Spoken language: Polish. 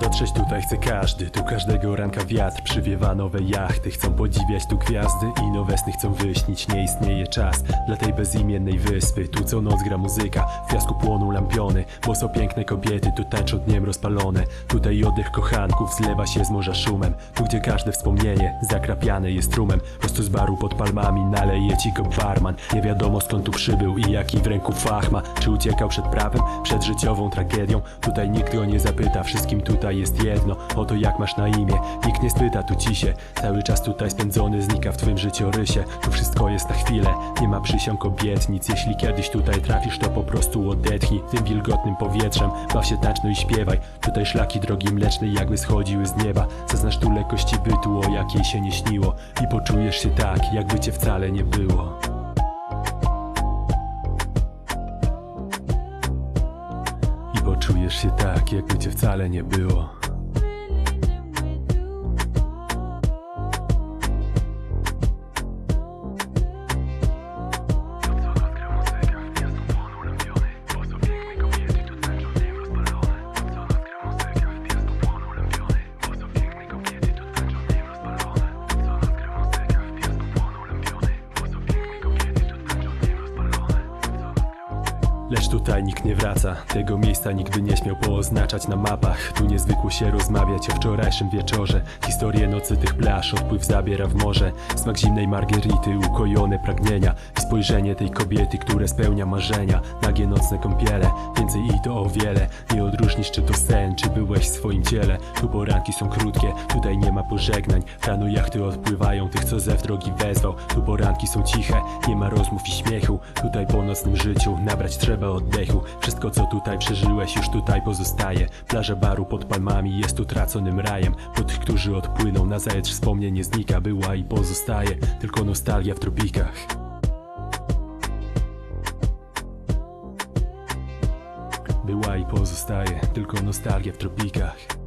Patrzeć tutaj chce każdy, tu każdego ranka wiatr. Przywiewa nowe jachty, chcą podziwiać tu gwiazdy I nowe sny chcą wyśnić, nie istnieje czas Dla tej bezimiennej wyspy, tu co noc gra muzyka W piasku płoną lampiony, bo są piękne kobiety Tu tańczą dniem rozpalone, tutaj oddech kochanków Zlewa się z morza szumem, tu gdzie każde wspomnienie Zakrapiane jest trumem, prosto z baru pod palmami Naleje ci go barman, nie wiadomo skąd tu przybył I jaki w ręku fach ma, czy uciekał przed prawem Przed życiową tragedią, tutaj nikt go nie zapyta Wszystkim tutaj jest jedno, oto jak masz na imię. Nikt nie spyta tu ci się, cały czas tutaj spędzony Znika w twym życiorysie, tu wszystko jest na chwilę Nie ma przysiąg obietnic, jeśli kiedyś tutaj trafisz To po prostu odetchnij tym wilgotnym powietrzem. Baw się taczno i śpiewaj, tutaj szlaki drogi mlecznej Jakby schodziły z nieba, zaznasz tu lekkości bytu O jakiej się nie śniło. I poczujesz się tak Jakby cię wcale nie było I poczujesz się tak, jakby cię wcale nie było. Lecz tutaj nikt nie wraca, tego miejsca nigdy nie śmiał pooznaczać na mapach. Tu niezwykło się rozmawiać o wczorajszym wieczorze. Historię nocy tych plaż, odpływ zabiera w morze. Smak zimnej margerity, ukojone pragnienia. I spojrzenie tej kobiety, które spełnia marzenia. Nagie nocne kąpiele, więcej i to o wiele. Nie odróżnisz czy to sen, czy byłeś w swoim ciele. Tu poranki są krótkie, tutaj nie ma pożegnań. Rano jachty odpływają, tych co ze drogi wezwał. Tu poranki są ciche, nie ma rozmów i śmiechu. Tutaj po nocnym życiu nabrać trzeba oddechu. Wszystko co tutaj przeżyłeś już tutaj pozostaje. Plaża baru pod palmami jest tu traconym rajem. Po tych, którzy odpłyną na zajedź wspomnień nie znika Była i pozostaje. Tylko nostalgia w tropikach Była i pozostaje tylko nostalgia w tropikach